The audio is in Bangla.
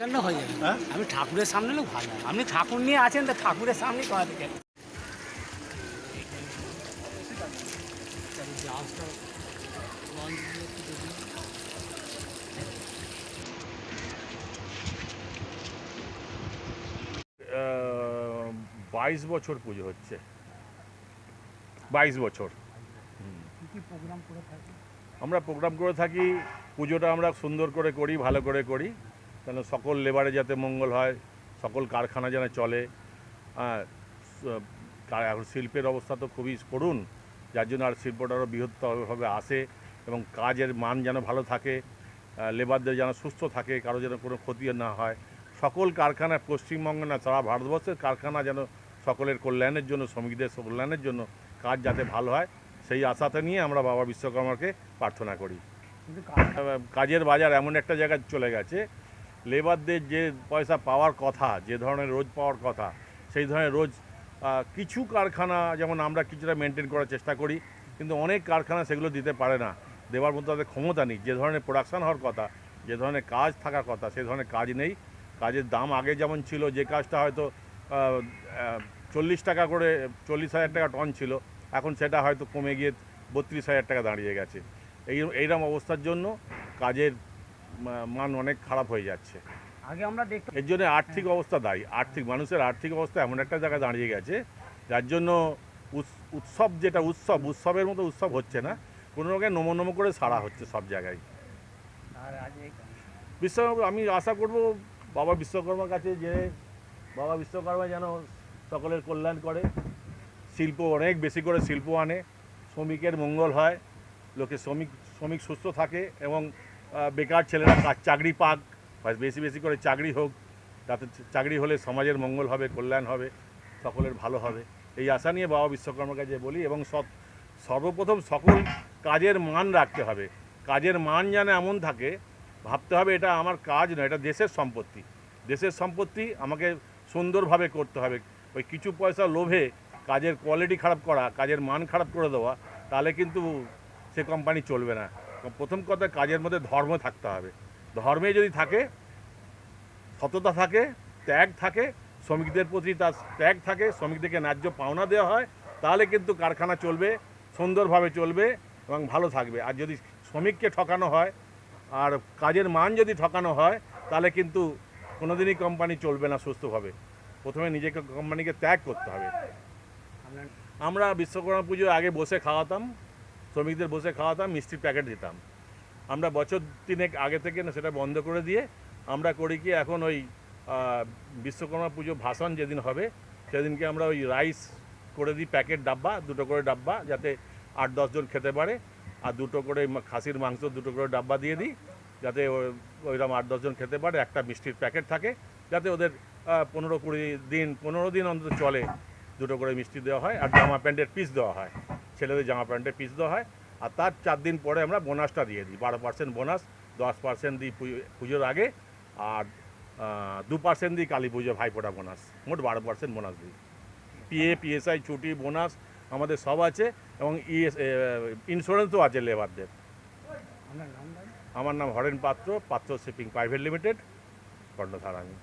কেন হয়ে যাবে? হ্যাঁ? আমি ঠাকুরের সামনে লোক ভালো আপনি ঠাকুর নিয়ে আছেন তা ঠাকুরের সামনে করা থেকে। বাইশ বছর পুজো হচ্ছে। বাইশ বছর। কি প্রোগ্রাম করে থাকি আমরা প্রোগ্রাম করে থাকি পুজোটা আমরা সুন্দর করে করি ভালো করে করি। কেন সকল লেবারে যাতে মঙ্গল হয় সকল কারখানা যেন চলে। এখন শিল্পের অবস্থা তো খুবই করুন যার জন্য আর শিল্পটা আরও বৃহত্তরভাবে আসে এবং কাজের মান যেন ভালো থাকে লেবারদের যেন সুস্থ থাকে কারও যেন কোনো ক্ষতি না হয়। সকল কারখানা পশ্চিমবঙ্গে না সারা ভারতবর্ষের কারখানা যেন সকলের কল্যাণের জন্য শ্রমিকদের কল্যাণের জন্য কাজ যাতে ভালো হয় সেই আশাতে নিয়ে আমরা বাবা বিশ্বকর্মাকে প্রার্থনা করি। কাজের বাজার এমন একটা জায়গায় চলে গেছে লেবারদের যে পয়সা পাওয়ার কথা, যে ধরনের রোজ পাওয়ার কথা, সেই ধরনের রোজ কিছু কারখানা, যেমন আমরা কিছুটা মেনটেন করার চেষ্টা করি, কিন্তু অনেক কারখানা সেগুলো দিতে পারে না। দেওয়ার মতো তাদের ক্ষমতা নেই। যে ধরনের প্রোডাকশান হওয়ার কথা, যে ধরনের কাজ থাকার কথা সেই ধরনের কাজ নেই। কাজের দাম আগে যেমন ছিল, যে কাজটা হয়তো চল্লিশ টাকা করে, চল্লিশ হাজার টাকা টন ছিল, এখন সেটা হয়তো কমে গিয়ে বত্রিশ হাজার টাকা দাঁড়িয়ে গেছে। এই এইরকম অবস্থার জন্য কাজের মান অনেক খারাপ হয়ে যাচ্ছে। আগে আমরা দেখতাম এর জন্য আর্থিক অবস্থা দায়ী। আর্থিক মানুষের আর্থিক অবস্থা এমন একটা জায়গায় দাঁড়িয়ে গেছে যার জন্য উৎস- উৎসব যেটা উৎসব উৎসবের মতো উৎসব হচ্ছে না। কোনো রকম নমো নমো করে সারা হচ্ছে সব জায়গায়। আর আজ এই বিশ্ব আমি আশা করব বাবা বিশ্বকর্মার কাছে যে বাবা বিশ্বকর্মা যেন সকলের কল্যাণ করে। শিল্প অনেক বেশি করে শিল্প আনে। শ্রমিকের মঙ্গল হয়। লোকে শ্রমিক শ্রমিক সুস্থ থাকে এবং বেকার ছেলেরা চাকরি পাক বেশি বেশি করে চাকরি হোক, তাতে চাকরি হলে সমাজের মঙ্গল হবে, কল্যাণ হবে, সকলের ভালো হবে। এই আশা নিয়ে বাবা বিশ্বকর্মার কাছে বলি, এবং সর্বপ্রথম সকল কাজের মান রাখতে হবে। কাজের মান যেন এমন থাকে, ভাবতে হবে এটা আমার কাজ নয়, এটা দেশের সম্পত্তি। দেশের সম্পত্তি আমাকে সুন্দরভাবে করতে হবে। ওই কিছু পয়সা লোভে কাজের কোয়ালিটি খারাপ করা, কাজের মান খারাপ করে দেওয়া, তাহলে কিন্তু সে কোম্পানি চলবে না। প্রথম কথা কাজের মধ্যে ধর্ম থাকতে হবে। ধর্মে যদি থাকে, সততা থাকে, ত্যাগ থাকে, শ্রমিকদের প্রতি তার ত্যাগ থাকে, শ্রমিকদেরকে ন্যায্য পাওনা দেওয়া হয়, তাহলে কিন্তু কারখানা চলবে, সুন্দরভাবে চলবে এবং ভালো থাকবে। আর যদি শ্রমিককে ঠকানো হয় আর কাজের মান যদি ঠকানো হয়, তাহলে কিন্তু কোনোদিনই কোম্পানি চলবে না সুস্থভাবে। প্রথমে নিজেকে কোম্পানিকে ত্যাগ করতে হবে। আমরা বিশ্বকর্মা পুজোর আগে বসে খাওয়াতাম। শ্রমিকদের বসে খাওয়াতাম, মিষ্টির প্যাকেট দিতাম। আমরা বছর তিনেক আগে থেকে না সেটা বন্ধ করে দিয়ে আমরা করি কি এখন ওই বিশ্বকর্মা পুজো ভাষণ যেদিন হবে, সেদিনকে আমরা ওই রাইস করে দিই প্যাকেট ডাব্বা, দুটো করে ডাব্বা যাতে আট দশজন খেতে পারে। আর দুটো করে খাসির মাংস দুটো করে ডাব্বা দিয়ে দিই যাতে ওই- ওইরকম আট দশজন খেতে পারে। একটা মিষ্টির প্যাকেট থাকে যাতে ওদের পনেরো কুড়ি দিন, পনেরো দিন অন্তত চলে দুটো করে মিষ্টি দেওয়া হয় আর জামা প্যান্টের পিস দেওয়া হয়। ছেলেদের জামা প্যান্টের পিস দেওয়া হয় আর তার চার দিন পরে আমরা বোনাসটা দিয়ে দিই। বারো পার্সেন্ট বোনাস দশ পার্সেন্ট দিই পুজো- পুজোর আগে আর দু পার্সেন্ট দিই কালী পুজো ভাইফোঁটা বোনাস মোট বারো পার্সেন্ট বোনাস দিই। পিএ পিএসআই ছুটি বোনাস আমাদের সব আছে এবং ইএস ইন্স্যুরেন্সও আছে লেবারদের আমরা নাম জানি আমার নাম হরেন পাত্র পাত্র শিপিং প্রাইভেট লিমিটেড কর্ণধার আমি